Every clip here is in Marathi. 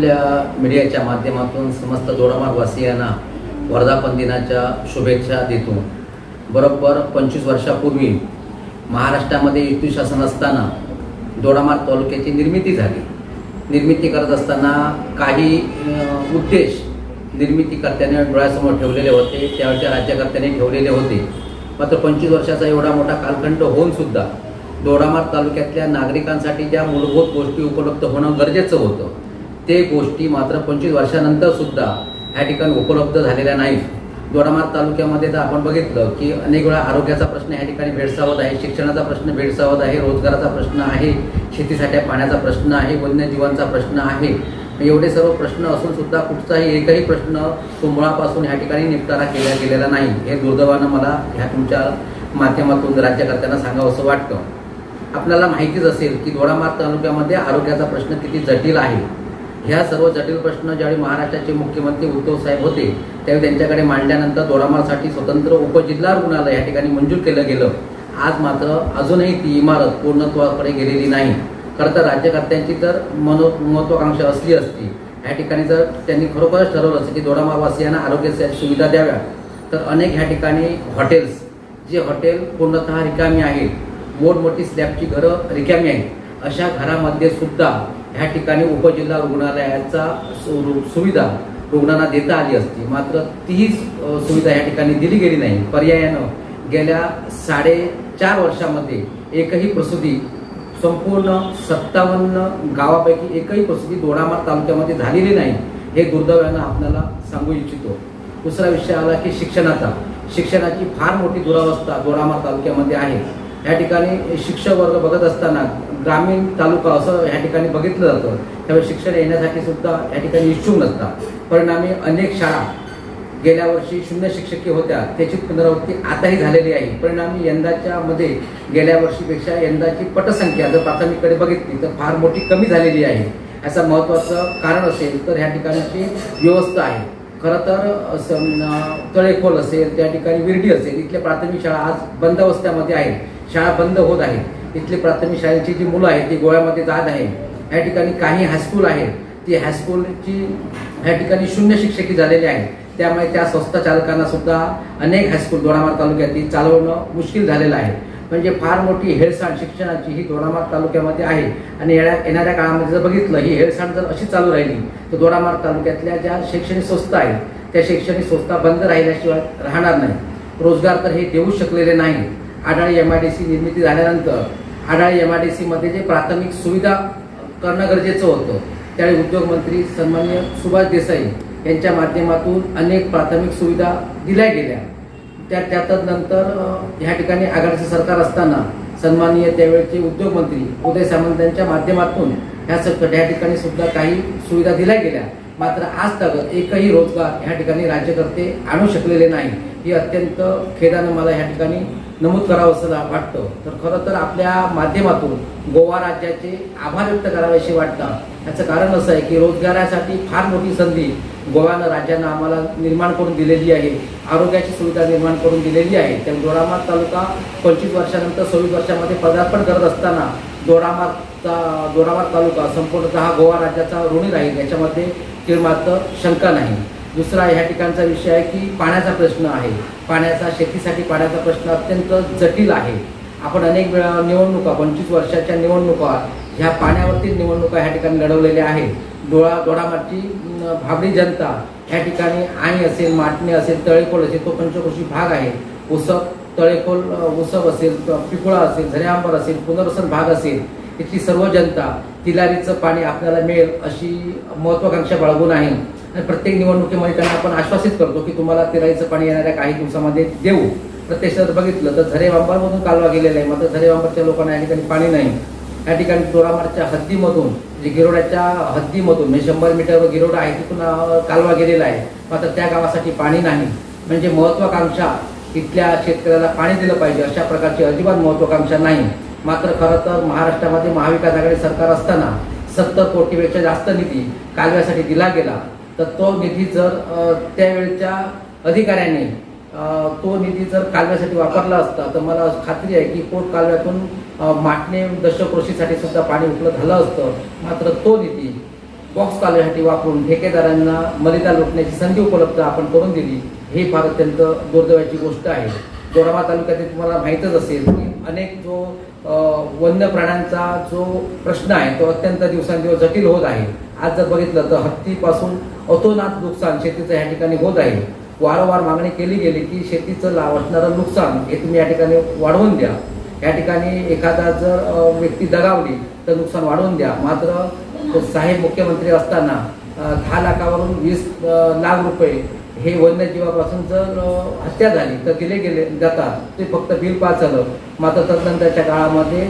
आपल्या मीडियाच्या माध्यमातून समस्त दोडामार्गवासियांना वर्धापन दिनाच्या शुभेच्छा देतो. बरोबर पंचवीस वर्षापूर्वी महाराष्ट्रामध्ये युती शासन असताना दोडामार्ग तालुक्याची निर्मिती झाली. निर्मिती करत असताना काही उद्देश निर्मितीकर्त्याने डोळ्यासमोर ठेवलेले होते त्यावेळच्या राज्यकर्त्याने ठेवलेले होते. मात्र पंचवीस वर्षाचा एवढा मोठा कालखंड होऊन सुद्धा दोडामार्ग तालुक्यातल्या नागरिकांसाठी ज्या मूलभूत गोष्टी उपलब्ध होणं गरजेचं होतं ते गोष्टी मात्र पंचवीस वर्षानंतर सुद्धा ह्या ठिकाणी उपलब्ध झालेल्या नाहीत. दोडामार्ग तालुक्यामध्ये तर आपण बघितलं की अनेक वेळा आरोग्याचा प्रश्न ह्या ठिकाणी भेडसावत आहे शिक्षणाचा प्रश्न भेडसावत आहे रोजगाराचा प्रश्न आहे शेतीसाठी पाण्याचा प्रश्न आहे वन्यजीवांचा प्रश्न आहे. एवढे सर्व प्रश्न असून सुद्धा कुठचाही एकही प्रश्न तो मुळापासून ह्या ठिकाणी निपटारा केला गेलेला नाही. हे दुर्दैवानं मला ह्या तुमच्या माध्यमातून राज्यकर्त्यांना सांगावं असं वाटतं. आपल्याला माहितीच असेल की दोडामार्ग तालुक्यामध्ये आरोग्याचा प्रश्न किती जटिल आहे. ह्या सर्व जटिल प्रश्न ज्यावेळी महाराष्ट्राचे मुख्यमंत्री उद्धव साहेब होते त्यावेळी त्यांच्याकडे मांडल्यानंतर दोडामार्गसाठी स्वतंत्र उपजिल्हा रुग्णालय या ठिकाणी मंजूर केलं गेलं. आज मात्र अजूनही ती इमारत पूर्णत्वाकडे गेलेली नाही. खरं तर राज्यकर्त्यांची जर मनो महत्वाकांक्षा असली असती. ह्या ठिकाणी जर त्यांनी खरोखरच ठरवलं असतं की दोडामार्गवासियांना आरोग्य सुविधा द्याव्या तर अनेक ह्या ठिकाणी हॉटेल्स जे हॉटेल पूर्णतः रिकामी आहेत मोठमोठी स्लॅबची घरं रिकामी आहेत अशा घरामध्ये सुद्धा ह्या ठिकाणी उपजिल्हा रुग्णालयाचा सु- सुविधा रुग्णांना देता आली असती. मात्र तीही सुविधा ह्या ठिकाणी दिली गेली नाही. पर्यायानं गेल्या साडेचार वर्षामध्ये एकही प्रसूती संपूर्ण सत्तावन्न गावापैकी एकही प्रसूती दोडामार तालुक्यामध्ये झालेली नाही हे दुर्दैवानं आपल्याला सांगू इच्छितो. दुसरा विषय आला की शिक्षणाचा. शिक्षणाची फार मोठी दुरावस्था दोडामार तालुक्यामध्ये आहे. या ठिकाणी शिक्षक वर्ग बघत असताना ग्रामीण तालुका असं ह्या ठिकाणी बघितलं जातं. त्यामुळे शिक्षण येण्यासाठी सुद्धा या ठिकाणी इच्छुक नसतात. परिणामी अनेक शाळा गेल्या वर्षी शून्य शिक्षकी होत्या. त्याची पुनरावृत्ती आताही झालेली आहे. परिणामी यंदाच्या मध्ये गेल्या वर्षीपेक्षा यंदाची पटसंख्या जर प्राथमिककडे बघितली तर फार मोठी कमी झालेली आहे. याचं महत्त्वाचं कारण असेल तर ह्या ठिकाणची व्यवस्था आहे. खरं तर तळेखोल असेल त्या ठिकाणी विरडी असेल इथल्या प्राथमिक शाळा आज बंद अवस्थेमध्ये आहेत. शाळा बंद होत आहेत. इथली प्राथमिक शाळेची जी मुलं आहेत ती गोव्यामध्ये जात आहे या ठिकाणी काही हायस्कूल आहेत ती हायस्कूलची ह्या ठिकाणी शून्य शिक्षकी झालेली आहे त्यामुळे त्या संस्था चालकांना सुद्धा अनेक हायस्कूल दोडामार तालुक्यातील चालवणं मुश्किल झालेलं आहे. म्हणजे फार मोठी हेळसांड शिक्षणाची ही दोडामार तालुक्यामध्ये आहे. आणि येण्या येणाऱ्या काळामध्ये जर बघितलं ही हेळसांड जर अशी चालू राहिली तर दोडामार तालुक्यातल्या ज्या शैक्षणिक संस्था आहेत त्या शैक्षणिक संस्था बंद राहिल्याशिवाय राहणार नाही रोजगार तर हे देऊ शकलेले नाही आढाळी एम आय डी सी निर्मिती झाल्यानंतर आढाळी एम आय डी सीमध्ये जे प्राथमिक सुविधा करणं गरजेचं होतं त्यावेळी उद्योगमंत्री सन्मान्य सुभाष देसाई यांच्या माध्यमातून अनेक प्राथमिक सुविधा दिल्या गेल्या. त्या त्यातच नंतर ह्या ठिकाणी आघाडीचं सरकार असताना सन्माननीय त्यावेळेचे उद्योगमंत्री उदय सामंत यांच्या माध्यमातून ह्या सग ह्या ठिकाणी सुद्धा काही सुविधा दिल्या गेल्या. मात्र आज तक एकही रोजगार ह्या ठिकाणी राज्यकर्ते आणू शकलेले नाही. ही अत्यंत खेदानं मला ह्या ठिकाणी नमूद करावं असं वाटतं. तर खरं तर आपल्या माध्यमातून गोवा राज्याचे आभार व्यक्त करावेसे वाटतात. याचं कारण असं आहे की रोजगारासाठी फार मोठी संधी गोव्यानं राज्यानं आम्हाला निर्माण करून दिलेली आहे. आरोग्याची सुविधा निर्माण करून दिलेली आहे. त्या दोडामार्ग तालुका पंचवीस वर्षानंतर सव्वीस वर्षामध्ये पदार्पण करत असताना दोडामार्गचा दोडामार्ग तालुका संपूर्णतः गोवा राज्याचा ऋणी राहील. याच्यामध्ये किंवा शंका नाही. दुसरा ह्या ठिकाणचा विषय आहे की पाण्याचा प्रश्न आहे. पाण्याचा शेतीसाठी पाण्याचा प्रश्न अत्यंत जटिल आहे. आपण अनेक वेळा निवडणुका पंचवीस वर्षाच्या निवडणुका ह्या पाण्यावरती निवडणुका ह्या ठिकाणी लढवलेल्या आहेत. डोळा डोळामाची भाबडी जनता ह्या ठिकाणी आई असेल माटणे असेल तळेकोल असेल तो पंचकोशी भाग आहे. उसप तळेकोल अं, उसप असेल पिकुळा असेल झऱ्यांबर असेल पुनर्वसन भाग असेल इथली सर्व जनता तिलारीचं पाणी आपल्याला मिळेल अशी महत्वाकांक्षा बाळगून आहे. आणि प्रत्येक निवडणुकीमध्ये त्यांना आपण आश्वासित करतो की तुम्हाला तिराईचं पाणी येणाऱ्या काही दिवसामध्ये देऊ. प्रत्यक्षात जर बघितलं तर झरेबांबामधून कालवा गेलेला आहे. मात्र झरेबांबाच्या लोकांना या ठिकाणी पाणी नाही. या ठिकाणी दोडामार्गच्या हद्दीमधून जे गिरोड्याच्या हद्दीमधून म्हणजे शंभर मीटरवर गिरोडा आहे तिथून कालवा गेलेला आहे. मात्र त्या गावासाठी पाणी नाही. म्हणजे महत्वाकांक्षा इथल्या शेतकऱ्याला पाणी दिलं पाहिजे अशा प्रकारची अजिबात महत्वाकांक्षा नाही. मात्र खरं तर महाराष्ट्रामध्ये महाविकास आघाडी सरकार असताना सत्तर कोटीपेक्षा जास्त निधी कालव्यासाठी दिला गेला. तर तो निधी जर त्यावेळच्या अधिकाऱ्यांनी तो निधी जर कालव्यासाठी वापरला असता तर मला खात्री आहे की पोट कालव्यातून माटणे दशकृषीसाठी सुद्धा पाणी उपलब्ध झालं असतं. मात्र तो निधी बॉक्स कालव्यासाठी वापरून ठेकेदारांना मर्यादा लुटण्याची संधी उपलब्ध आपण करून दिली ही फार अत्यंत दुर्दैवाची गोष्ट आहे. दोडामार्ग तालुक्यात तुम्हाला माहीतच असेल की अनेक जो वन्य प्राण्यांचा जो प्रश्न आहे तो अत्यंत दिवसांदिवस जटिल होत आहे. आज जर बघितलं तर हत्तीपासून अतोनात नुकसान शेतीचं या ठिकाणी होत आहे. वारंवार मागणी केली गेली की शेतीचं ला असणारं नुकसान हे तुम्ही या ठिकाणी वाढवून द्या. या ठिकाणी एखादा जर व्यक्ती दगावली तर नुकसान वाढवून द्या. मात्र साहेब मुख्यमंत्री असताना दहा लाखावरून वीस लाख रुपये हे वन्यजीवापासून जर हत्या झाली तर दिले गेले जातात. ते फक्त बिल पास झालं. मात्र तदनंतरच्या काळामध्ये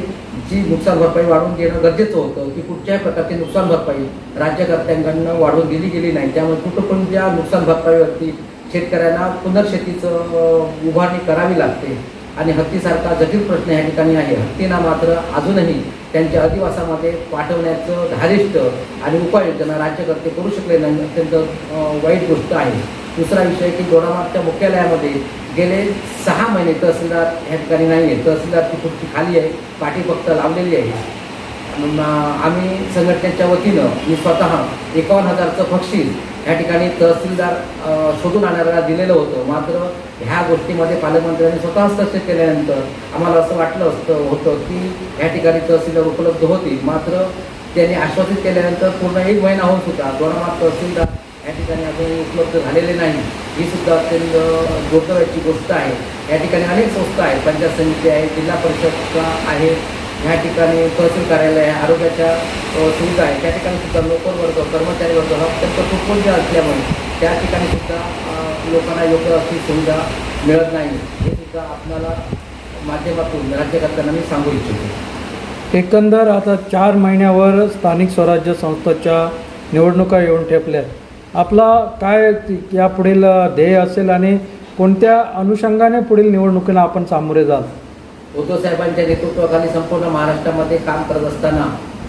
जी नुकसान भरपाई वाढवून देणं गरजेचं होतं की कुठच्याही प्रकारची नुकसान भरपाई राज्यकर्त्यांकडनं वाढवून दिली गेली नाही. त्यामुळे कुठं पण ज्या नुकसान भरपाईवरती शेतकऱ्यांना पुनर्शेतीचं उभारणी करावी लागते आणि हत्तीसारखा जटिल प्रश्न या ठिकाणी आहे. हत्तींना मात्र अजूनही त्यांच्या अधिवासामध्ये पाठवण्याचं धारिष्ट आणि उपाययोजना राज्यकर्ते करू शकले नाही अत्यंत वाईट गोष्ट आहे. दुसरा विषय की दोडामागच्या मुख्यालयामध्ये गेले सहा महिने तहसीलदार ह्या ठिकाणी नाही आहे. तहसीलदार ती खुर्ची खाली आहे. पाठी फक्त लावलेली आहे. आम्ही संघटनेच्या वतीनं मी स्वतः एकावन्न हजारचं बक्षीस ह्या ठिकाणी तहसीलदार शोधून आणायला दिलेलं होतं. मात्र ह्या गोष्टीमध्ये पालकमंत्र्यांनी स्वतः हस्तक्षेप केल्यानंतर आम्हाला असं वाटलं असतं होतं की या ठिकाणी तहसीलदार उपलब्ध होती मात्र त्यांनी आश्वासित केल्यानंतर पूर्ण एक महिना होऊन सुद्धा दोन तहसीलदार या ठिकाणी अजून उपलब्ध झालेले नाही. ही सुद्धा अत्यंत दुर्दैवाची गोष्ट आहे. या ठिकाणी अनेक संस्था आहेत. पंचायत समिती आहे जिल्हा परिषद आहे. ह्या ठिकाणी तहसील कार्यालय आहे आरोग्याच्या सुविधा आहे त्या ठिकाणी सुद्धा नोकर वर्ग कर्मचारी वर्ग हा अत्यंत तुटपुंज असल्यामुळे त्या ठिकाणी सुद्धा लोकांना योग्य अशी सुविधा मिळत नाही. हे सुद्धा आपल्याला माध्यमातून राज्यकर्त्यांना मी सांगू इच्छितो. एकंदर आता चार महिन्यावर स्थानिक स्वराज्य संस्थेच्या निवडणुका येऊन ठेपल्या आपला काय यापुढील ध्येय असेल आणि कोणत्या अनुषंगाने पुढील निवडणुकीला आपण सामोरे जाल? उद्धव साहेबांच्या नेतृत्वाखाली संपूर्ण महाराष्ट्रामध्ये काम करत असताना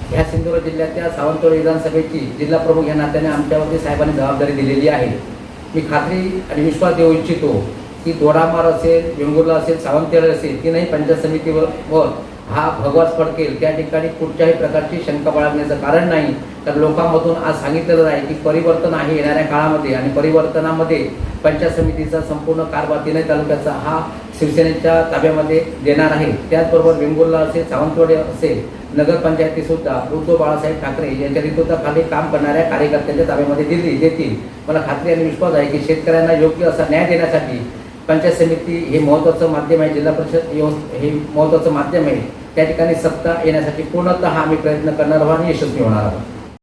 ह्या सिंधुदुर्ग जिल्ह्याच्या सावंतवाडी विधानसभेची जिल्हा प्रमुख या नात्याने आमच्यावरती साहेबांनी जबाबदारी दिलेली आहे. मी खात्री आणि विश्वास देऊ इच्छितो की दोडामार असेल वेंगुर्ला असेल सावंतवाडी असेल तीनही पंचायत समितीवर वर हा भगवाच फडकेल त्या ठिकाणी कुठच्याही प्रकारची शंका बाळगण्याचं कारण नाही. तर लोकांमधून आज सांगितलेलं आहे की परिवर्तन आहे येणाऱ्या काळामध्ये आणि परिवर्तनामध्ये पंचायत समितीचा संपूर्ण कारभार तीनही तालुक्याचा हा शिवसेनेच्या ताब्यामध्ये देणार आहे. त्याचबरोबर वेंगुर्ला असेल सावंतवाडी असेल नगरपंचायती सुद्धा उद्धव बाळासाहेब ठाकरे यांच्या नेतृत्वाखाली काम करणाऱ्या कार्यकर्त्यांच्या ताब्यामध्ये दिली देतील. मला खात्री आणि विश्वास आहे की शेतकऱ्यांना योग्य असा न्याय देण्यासाठी पंचायत समिती हे महत्त्वाचं माध्यम आहे जिल्हा परिषद हे महत्त्वाचं माध्यम आहे. त्या ठिकाणी सत्ता येण्यासाठी पूर्णतः आम्ही प्रयत्न करणार आहोत आणि यशस्वी होणार आहोत.